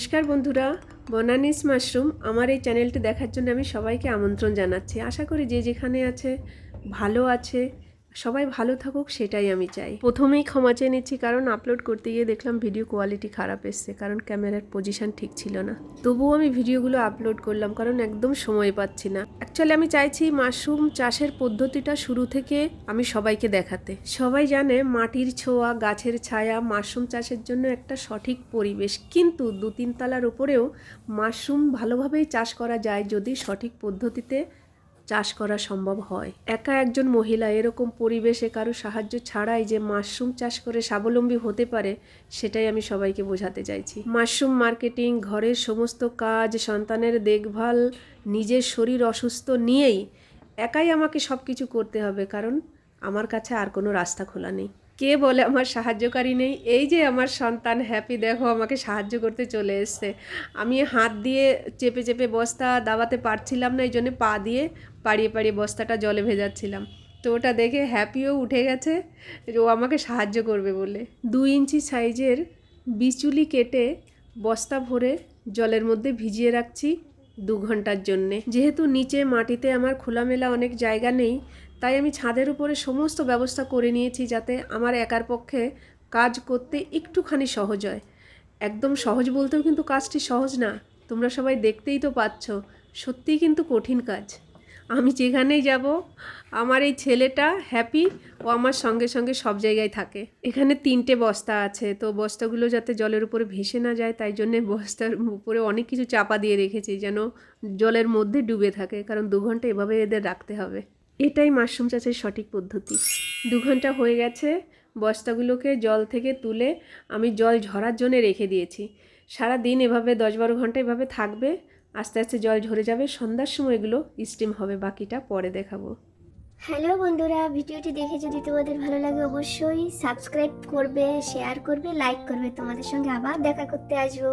নমস্কার বন্ধুরা, বনানিস মাশরুম। আমার এই চ্যানেলটি দেখার জন্য আমি সবাইকে আমন্ত্রণ জানাচ্ছি। আশা করি যে যেখানে আছে, ভালো আছে। সবাই ভালো থাকুক, সেটাই আমি চাই। প্রথমেই ক্ষমা চেয়ে নিচ্ছি, কারণ আপলোড করতে গিয়ে দেখলাম ভিডিও কোয়ালিটি খারাপ এসছে, কারণ ক্যামেরার পজিশন ঠিক ছিল না। তবুও আমি ভিডিওগুলো আপলোড করলাম, কারণ একদম সময় পাচ্ছি না। অ্যাকচুয়ালি আমি চাইছি মাশরুম চাষের পদ্ধতিটা শুরু থেকে আমি সবাইকে দেখাতে। সবাই জানে মাটির ছোঁয়া, গাছের ছায়া, মাশরুম চাষের জন্য একটা সঠিক পরিবেশ। কিন্তু দু তিন তলার উপরেও মাশরুম ভালোভাবেই চাষ করা যায় যদি সঠিক পদ্ধতিতে চাষ করা সম্ভব হয়। একা একজন মহিলা এরকম পরিবেশে কারও সাহায্য ছাড়াই যে মাশরুম চাষ করে স্বাবলম্বী হতে পারে, সেটাই আমি সবাইকে বোঝাতে চাইছি। মাশরুম মার্কেটিং, ঘরের সমস্ত কাজ, সন্তানের দেখভাল, নিজের শরীর অসুস্থ নিয়েই একাই আমাকে সব কিছু করতে হবে, কারণ আমার কাছে আর কোনো রাস্তা খোলা নেই। কে বলে আমার সাহায্যকারী নেই? এই যে আমার সন্তান হ্যাপি, দেখো আমাকে সাহায্য করতে চলে এসছে। আমি হাত দিয়ে চেপে চেপে বস্তা দাবাতে পারছিলাম না, এই জন্য পা দিয়ে পাড়িয়ে পাড়িয়ে বস্তাটা জলে ভেজাচ্ছিলাম। তো ওটা দেখে হ্যাপিও উঠে গেছে ও আমাকে সাহায্য করবে বলে। দু ইঞ্চি সাইজের বিচুলি কেটে বস্তা ভরে জলের মধ্যে ভিজিয়ে রাখছি। দু ঘণ্টার জন্যে। যেহেতু নিচে মাটিতে আমার খোলামেলা অনেক জায়গা নেই, তাই আমি ছাদের উপরে সমস্ত ব্যবস্থা করে নিয়েছি যাতে আমার একার পক্ষে কাজ করতে একটুখানি সহজ হয়। একদম সহজ বলতেও কিন্তু কাজটি সহজ না। তোমরা সবাই দেখতেই তো পাচ্ছ, সত্যিই কিন্তু কঠিন কাজ। আমি যেখানেই যাব, আমার এই ছেলেটা হ্যাপি ও আমার সঙ্গে সঙ্গে সব জায়গায় থাকে। এখানে তিনটে বস্তা আছে, তো বস্তাগুলো যাতে জলের উপরে ভেসে না যায়, তাই জন্যে বস্তার উপরে অনেক কিছু চাপা দিয়ে রেখেছি, যেন জলের মধ্যে ডুবে থাকে, কারণ দু ঘণ্টা এভাবে এদের রাখতে হবে। এটাই মাশরুম চাষের সঠিক পদ্ধতি। দু ঘণ্টা হয়ে গেছে, বস্তাগুলোকে জল থেকে তুলে আমি জল ঝরার জন্য রেখে দিয়েছি। সারা দিন এভাবে দশ বারো ঘণ্টা এভাবে থাকবে আস্তে আস্তে জল ঝরে যাবে, সন্ধ্যার সময় এগুলো স্টিম হবে, বাকিটা পরে দেখাবো। হ্যালো বন্ধুরা, ভিডিওটি দেখে যদি তোমাদের ভালো লাগে অবশ্যই সাবস্ক্রাইব করবে শেয়ার করবে লাইক করবে, তোমাদের সঙ্গে আবার দেখা করতে আসব।